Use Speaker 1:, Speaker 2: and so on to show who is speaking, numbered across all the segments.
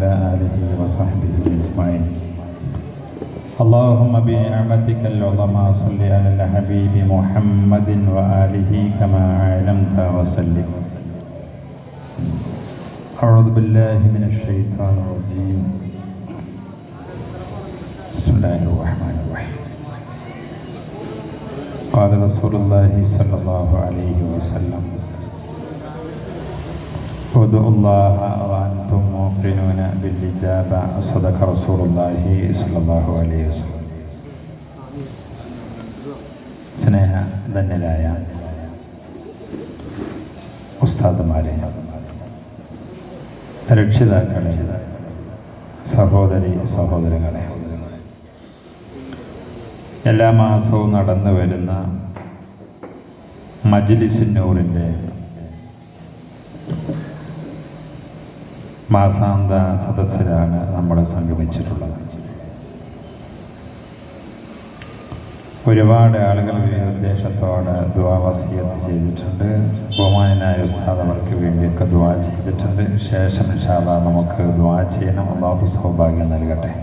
Speaker 1: وعلى آله وصحبه أجمعين. اللهم بنعمتك العظمى صل على الحبيب محمد وآله كما علمت وسلم. أعوذ بالله من الشيطان الرجيم. بسم الله الرحمن الرحيم. قال رسول الله صلى الله عليه وسلم ادعوا الله وأنتم موقنون بالإجابة صدق رسول الله صلى الله عليه وسلم സ്നേഹ ധന്യരായ ഉസ്താദുമാരെ രക്ഷിതാക്കളെ സഹോദരി സഹോദരങ്ങളെ എല്ലാ മാസവും നടന്നു വരുന്ന മജ്ലിസിന്നൂറിൻ്റെ മാസാന്ത സദസ്സിലാണ് നമ്മളെ സംഗമിച്ചിട്ടുള്ളത്. ഒരുപാട് ആളുകൾ വിവിധ ഉദ്ദേശത്തോടെ ദുവാവസീയത്ത് ചെയ്തിട്ടുണ്ട്. ബഹുമാനായ ഉസ്താദ് അവർക്ക് വേണ്ടിയൊക്കെ ദ്വാ ചെയ്തിട്ടുണ്ട്. ശേഷം ഇൻഷാല്ല നമുക്ക് ദ്വാ ചെയ്യണം. അള്ളാഹു സൗഭാഗ്യം നൽകട്ടെ.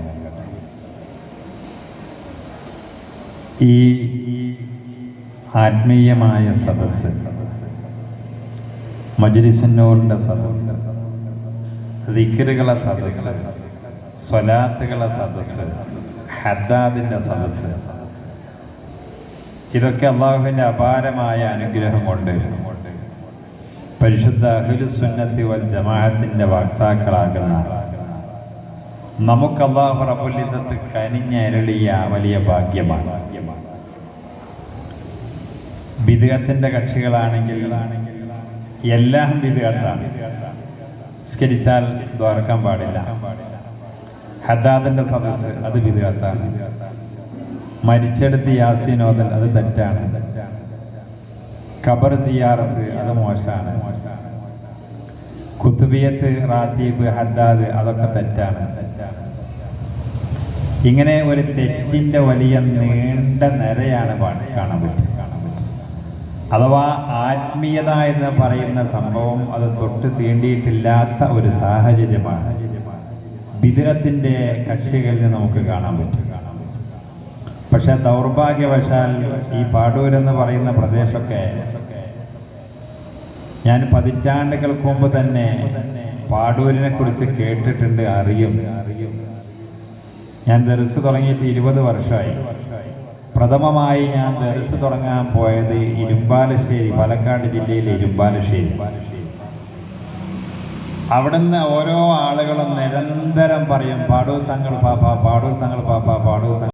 Speaker 1: ഈ ആത്മീയമായ സദസ്സ് മജുരിസന്നൂറിന്റെ സദസ്സ് ദിക്കറുകളെ സദസ്സ് സ്വലാത്തുകളെ സദസ്സ് ഹദ്ദാദിന്റെ സദസ്സ്. ഇതൊക്കെ അള്ളാഹുവിന്റെ അപാരമായ അനുഗ്രഹം കൊണ്ട് പരിശുദ്ധ അഹുലുസുന്നത്തി വൽ ജമാഅത്തിന്റെ വക്താക്കളാകുന്ന നമുക്ക് അള്ളാഹു റബുലിസത്ത് കനിഞ്ഞരളിയ വലിയ ഭാഗ്യമാണ്. വിദഗത്തിന്റെ കക്ഷികളാണെങ്കിൽ എല്ലാം ബിദുഗത്താണ്. സ്കരിച്ചാൽ ദ്വാരക്കാൻ പാടില്ല. ഹദാദിന്റെ സദസ്സ് അത് ബിദുഗത്താണ് മരിച്ചെടുത്ത് യാസിനോദൻ അത് തെറ്റാണ്. ഖബർ സിയാറത്ത് അത് മോശമാണ്. കുത്തുബിയത്ത് റാത്തീബ് ഹദ്ദാദ് അതൊക്കെ തെറ്റാണ്. ഇങ്ങനെ ഒരു തെറ്റിന്റെ വലിയ നീണ്ട നിരയാണ് കാണാൻ പറ്റും അഥവാ ആത്മീയത എന്ന് പറയുന്ന സംഭവം അത് തൊട്ട് തീണ്ടിയിട്ടില്ലാത്ത ഒരു സാഹചര്യമാണ്. ബിദുരത്തിന്റെ കക്ഷികളിൽ നമുക്ക് കാണാൻ പറ്റും. പക്ഷെ ദൗർഭാഗ്യവശാൽ ഈ പാടൂരെന്ന് പറയുന്ന പ്രദേശമൊക്കെ ഞാൻ പതിറ്റാണ്ടുകൾക്ക് മുമ്പ് തന്നെ പാടൂരിനെ കുറിച്ച് കേട്ടിട്ടുണ്ട് അറിയും. ഞാൻ ദർസ് തുടങ്ങിയിട്ട് ഇരുപത് വർഷമായി. പ്രഥമമായി ഞാൻ ദർസ് തുടങ്ങാൻ പോയത് ഇരുമ്പാലശ്ശേരി പാലക്കാട് ജില്ലയിലെ ഇരുമ്പാലശ്ശേരി. അവിടുന്ന് ഓരോ ആളുകളും നിരന്തരം പറയും പാടൂർ തങ്ങൾ പാപ്പ പാടൂർ തങ്ങൾ പാപ്പ